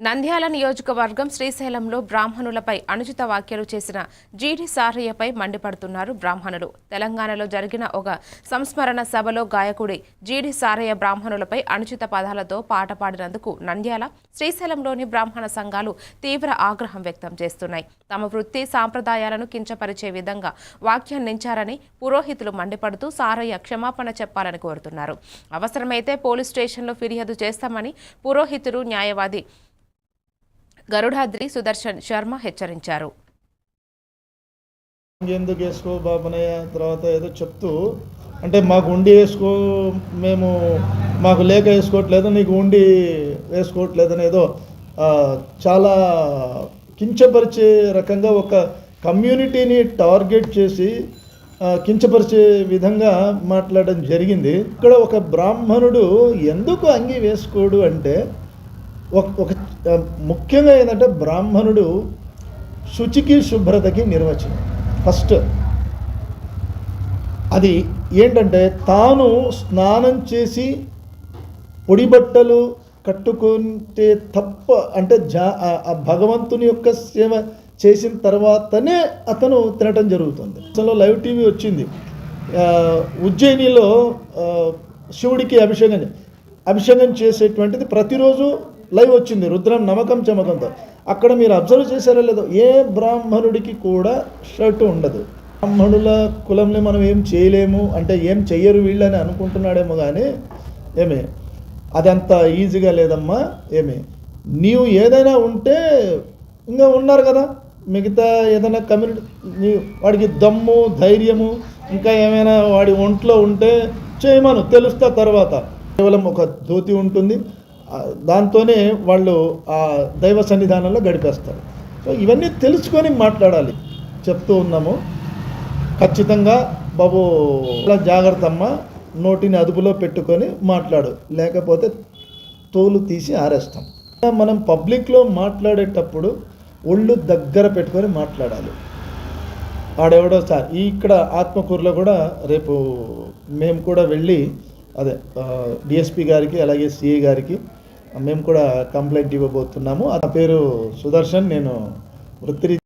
నంద్యాల నియోజకవర్గం శ్రీశైలంలో బ్రాహ్మణులపై అనుచిత వ్యాఖ్యలు చేసిన జీడి సారయ్యపై మండిపడుతున్నారు బ్రాహ్మణులు. తెలంగాణలో జరిగిన ఒక సంస్మరణ సభలో గాయకుడి జీడి సారయ్య బ్రాహ్మణులపై అనుచిత పదాలతో పాట పాడినందుకు నంద్యాల శ్రీశైలంలోని బ్రాహ్మణ సంఘాలు తీవ్ర ఆగ్రహం వ్యక్తం చేస్తున్నాయి. తమ వృత్తి సాంప్రదాయాలను కించపరిచే విధంగా వ్యాఖ్యానించారని పురోహితులు మండిపడుతూ సారయ్య క్షమాపణ చెప్పాలని కోరుతున్నారు. అవసరమైతే పోలీస్ స్టేషన్లో ఫిర్యాదు చేస్తామని పురోహితులు న్యాయవాది గరుడాద్రి సుదర్శన్ శర్మ హెచ్చరించారు. ఎందుకు వేసుకో బాబనయ్య తర్వాత ఏదో చెప్తూ అంటే మాకు ఉండి వేసుకో మేము మాకు లేక వేసుకోవట్లేదు నీకు ఉండి వేసుకోవట్లేదని ఏదో చాలా కించపరిచే రకంగా ఒక కమ్యూనిటీని టార్గెట్ చేసి కించపరిచే విధంగా మాట్లాడడం జరిగింది. ఇక్కడ ఒక బ్రాహ్మణుడు ఎందుకు అంగి వేసుకోడు అంటే ఒక ఒక ముఖ్యంగా ఏంటంటే బ్రాహ్మణుడు శుచికి శుభ్రతకి నిర్వచనం. ఫస్ట్ అది ఏంటంటే తాను స్నానం చేసి పొడి బట్టలు కట్టుకుంటే తప్ప అంటే జా ఆ- భగవంతుని యొక్క సేవ చేసిన తర్వాతనే అతను తినటం జరుగుతుంది. అసలు లైవ్ టీవీ వచ్చింది. ఉజ్జయినిలో శివుడికి అభిషేకం అభిషేకం చేసేటువంటిది ప్రతిరోజు లైవ్ వచ్చింది రుద్రం నమ్మకం చమకంతో. అక్కడ మీరు అబ్జర్వ్ చేశారో లేదో ఏ బ్రాహ్మణుడికి కూడా షర్టు ఉండదు. బ్రాహ్మణుల కులంని మనం ఏం చేయలేము అంటే ఏం చెయ్యరు వీళ్ళని అనుకుంటున్నాడేమో కానీ ఏమి? అదంత ఈజీగా లేదమ్మా ఏమి? నీవు ఏదైనా ఉంటే ఇంకా ఉన్నారు కదా మిగతా ఏదైనా కమ్యూనిటీ నీ వాడికి దమ్ము ధైర్యము ఇంకా ఏమైనా వాడి ఒంట్లో ఉంటే చేయమను తెలుస్తా తర్వాత. కేవలం ఒక ధోతి ఉంటుంది దాంతోనే వాళ్ళు ఆ దైవ సన్నిధానంలో గడిపేస్తారు. సో ఇవన్నీ తెలుసుకొని మాట్లాడాలి. చెప్తూ ఉన్నాము. ఖచ్చితంగా బాబు చాలా జాగ్రత్త అమ్మ నోటిని అదుపులో పెట్టుకొని మాట్లాడు. లేకపోతే తోలు తీసి ఆరేస్తాం. మనం పబ్లిక్లో మాట్లాడేటప్పుడు ఒళ్ళు దగ్గర పెట్టుకొని మాట్లాడాలి. ఆడెవడో సార్ ఇక్కడ ఆత్మకూరులో కూడా రేపు మేము కూడా వెళ్ళి అదే డిఎస్పి గారికి అలాగే సిఏ గారికి మేము కూడా కంప్లైంట్ ఇవ్వబోతున్నాము. ఆ పేరు సుదర్శన్ నేను వృత్తి